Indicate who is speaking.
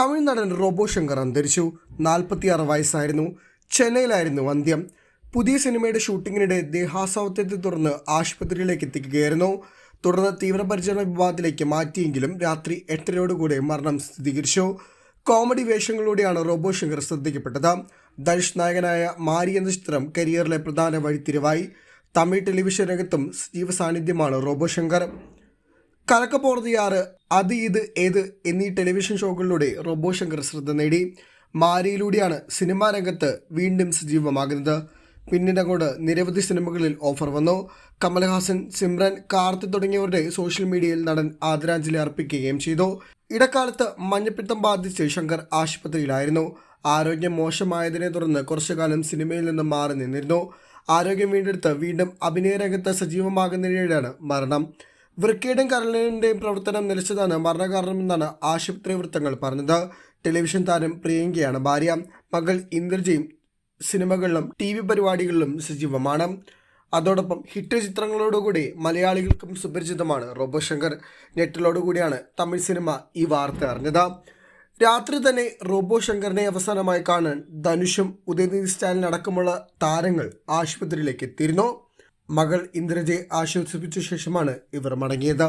Speaker 1: തമിഴ് നടൻ റോബോ ശങ്കർ അന്തരിച്ചു. നാൽപ്പത്തിയാറ് വയസ്സായിരുന്നു. ചെന്നൈയിലായിരുന്നു അന്ത്യം. പുതിയ സിനിമയുടെ ഷൂട്ടിങ്ങിനിടെ ദേഹാസ്വാസ്ഥ്യത്തെ തുടർന്ന് ആശുപത്രിയിലേക്ക് എത്തിക്കുകയായിരുന്നു. തുടർന്ന് തീവ്രപരിചരണ വിഭാഗത്തിലേക്ക് മാറ്റിയെങ്കിലും രാത്രി എട്ടരയോടുകൂടെ മരണം സ്ഥിരീകരിച്ചു. കോമഡി വേഷങ്ങളിലൂടെയാണ് റോബോ ശങ്കർ ശ്രദ്ധിക്കപ്പെട്ടത്. ധനുഷ് നായകനായ മാരി എന്ന ചിത്രം കരിയറിലെ പ്രധാന വഴിത്തിരിവായി. തമിഴ് ടെലിവിഷൻ രംഗത്തും സജീവ സാന്നിധ്യമാണ് റോബോ ശങ്കർ. കലക്കപ്പോർത്തിയാറ് അത് ഇത് ഏത് എന്നീ ടെലിവിഷൻ ഷോകളിലൂടെ റോബോ ശങ്കർ ശ്രദ്ധ നേടി. മാരിയിലൂടെയാണ് സിനിമാ രംഗത്ത് വീണ്ടും സജീവമാകുന്നത്. പിന്നീട് അങ്ങോട്ട് നിരവധി സിനിമകളിൽ ഓഫർ വന്നു. കമൽഹാസൻ സിമ്രൻ കാർത്തി തുടങ്ങിയവരുടെ സോഷ്യൽ മീഡിയയിൽ നടൻ ആദരാഞ്ജലി അർപ്പിക്കുകയും ചെയ്തു. ഇടക്കാലത്ത് മഞ്ഞപ്പിത്തം ബാധിച്ച് ശങ്കർ ആശുപത്രിയിലായിരുന്നു. ആരോഗ്യം മോശമായതിനെ തുടർന്ന് കുറച്ചുകാലം സിനിമയിൽ നിന്ന് മാറി നിന്നിരുന്നു. ആരോഗ്യം വീണ്ടെടുത്ത് വീണ്ടും അഭിനയ രംഗത്ത് സജീവമാകുന്നതിനിടെയാണ് മരണം. വൃക്കയുടെയും കരളിന്റെയും പ്രവർത്തനം നിലച്ചതാണ്. മരണകാരണമെന്നാണ് ആശുപത്രി വൃത്തങ്ങൾ പറഞ്ഞത്. ടെലിവിഷൻ താരം പ്രിയങ്കയാണ്. ഭാര്യ മകൾ ഇന്ദ്രജയും സിനിമകളിലും ടി വി പരിപാടികളിലും സജീവമാണ്. അതോടൊപ്പം ഹിറ്റ് ചിത്രങ്ങളോടുകൂടി മലയാളികൾക്കും സുപരിചിതമാണ് റോബോ ശങ്കർ. ഞെട്ടലോടുകൂടിയാണ് തമിഴ് സിനിമ ഈ വാർത്ത അറിഞ്ഞത്. രാത്രി തന്നെ റോബോ ശങ്കറിനെ അവസാനമായി കാണാൻ ധനുഷും ഉദയനിധി സ്റ്റാലിൻ അടക്കമുള്ള താരങ്ങൾ ആശുപത്രിയിലേക്ക് എത്തിയിരുന്നു. മകൾ ഇന്ദ്രജയെ ആശ്വസിപ്പിച്ച ശേഷമാണ് ഇവർ മടങ്ങിയത്